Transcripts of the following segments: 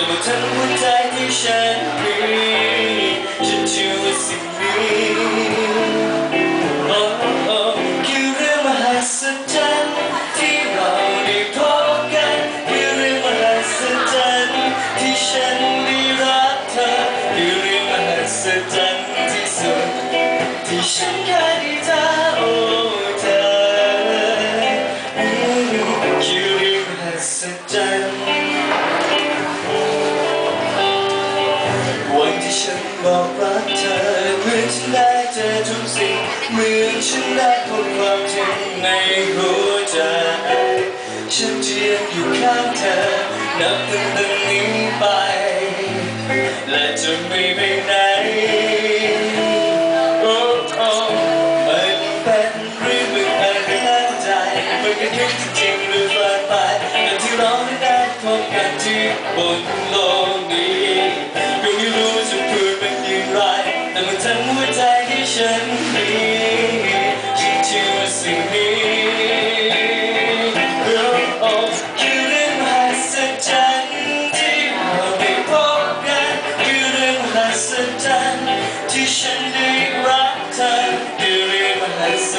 ตลอดทั้งหัวใจที่ฉันมีฉันเชื่อว่าสิ่งนี้โอ้โอ้คือเรื่องมหัศจรรย์ที่เราได้พบกันคือเรื่องมหัศจรรย์ที่ฉันได้รักเธอคือเรื่องมหัศจรรย์ที่สุดที่ฉันเคย บอกรักเธอเหมือนฉันได้เจอทุกสิ่งเหมือนฉันได้พบความจริงในหัวใจ ฉันจะยังอยู่ข้างเธอ นับตั้งแต่นี้ไป และจะไม่ไปไหนโอ้โอ้มันเป็นเรื่องบังเอิญหรือตั้งใจมันก็คิดจริงหรือฝันไปแต่ที่เราไม่ได้พบกันที่บนโลกนี้ รื่องมหัศ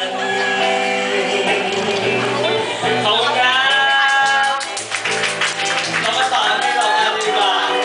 ์